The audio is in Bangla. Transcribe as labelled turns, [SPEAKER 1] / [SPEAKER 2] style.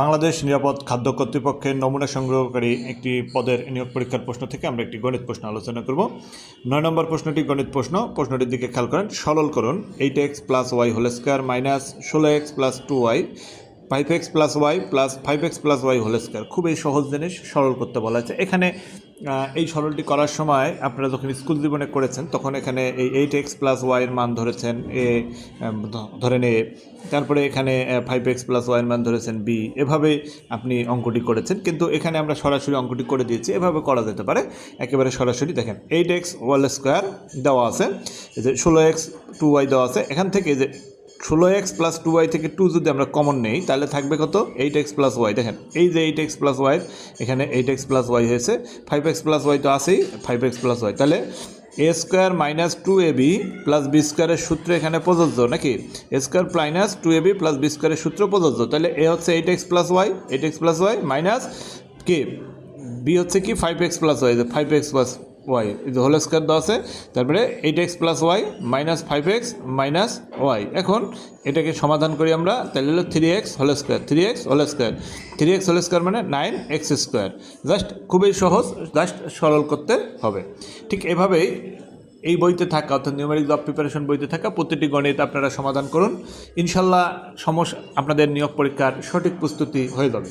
[SPEAKER 1] বাংলাদেশ নিরাপদ খাদ্য কর্তৃপক্ষের নমুনা সংগ্রহকারী একটি পদের নিয়োগ পরীক্ষার প্রশ্ন থেকে আমরা একটি গণিত প্রশ্ন আলোচনা করব। নয় নম্বর প্রশ্নটি গণিত প্রশ্ন। প্রশ্নটির দিকে খেয়াল করেন। সরল করুন। Eight x plus y whole square minus ষোলো x plus two y five x plus y plus five x plus y whole square খুবই সহজ জিনিস, সরল করতে বলা হয়েছে। এখানে এই সরলটি করার সময় আপনারা যখন স্কুল জীবনে করেছেন, তখন এখানে এই এইট এক্স প্লাস ওয়াইয়ের মান ধরেছেন, এ ধরেন এ, তারপরে এখানে ফাইভ এক্স প্লাস ওয়াইয়ের মান ধরেছেন বি এভাবে আপনি অঙ্কটি করেছেন। কিন্তু এখানে আমরা সরাসরি অঙ্কটি করে দিয়েছি, এভাবে করা যেতে পারে। একেবারে সরাসরি দেখেন এইট এক্স ওয়াল স্কোয়ার দেওয়া আছে যে ষোলো এক্স টু ওয়াই দেওয়া আছে, এখান থেকে যে ষোলো এক্স প্লাস টু ওয়াই থেকে টু যদি আমরা কমন নেই, তাহলে থাকবে কত? এইট এক্স প্লাস ওয়াই দেখেন, এই যে এইট এক্স প্লাস ওয়াই এখানে এইট এক্স প্লাস ওয়াই হয়েছে। ফাইভ এক্স প্লাস ওয়াই তো আছেই ফাইভ এক্স প্লাস ওয়াই তাহলে a square minus two a b plus b স্কোয়ারের সূত্র এখানে প্রযোজ্য নাকি? A square minus two a b plus b স্কোয়ারের সূত্র প্রযোজ্য। তাহলে এ হচ্ছে eight x plus y eight x plus y minus কে? বি হচ্ছে কি? Five x plus y five x plus y whole square দেওয়া আছে, তারপরে eight x plus y minus five x minus y এখন এটাকে সমাধান করি আমরা, তাহলে হলো three x whole square three x whole square three x whole square মানে নাইন এক্স স্কোয়ার জাস্ট খুবই সহজ জাস্ট সরল করতে হবে। ঠিক এভাবেই এই বইতে থাকা, অর্থাৎ নিউমেরিক জব প্রিপারেশন বইতে থাকা প্রতিটি গণিত আপনারা সমাধান করুন। ইনশাল্লাহ সমস্যা আপনাদের নিয়োগ পরীক্ষার সঠিক প্রস্তুতি হয়ে যাবে।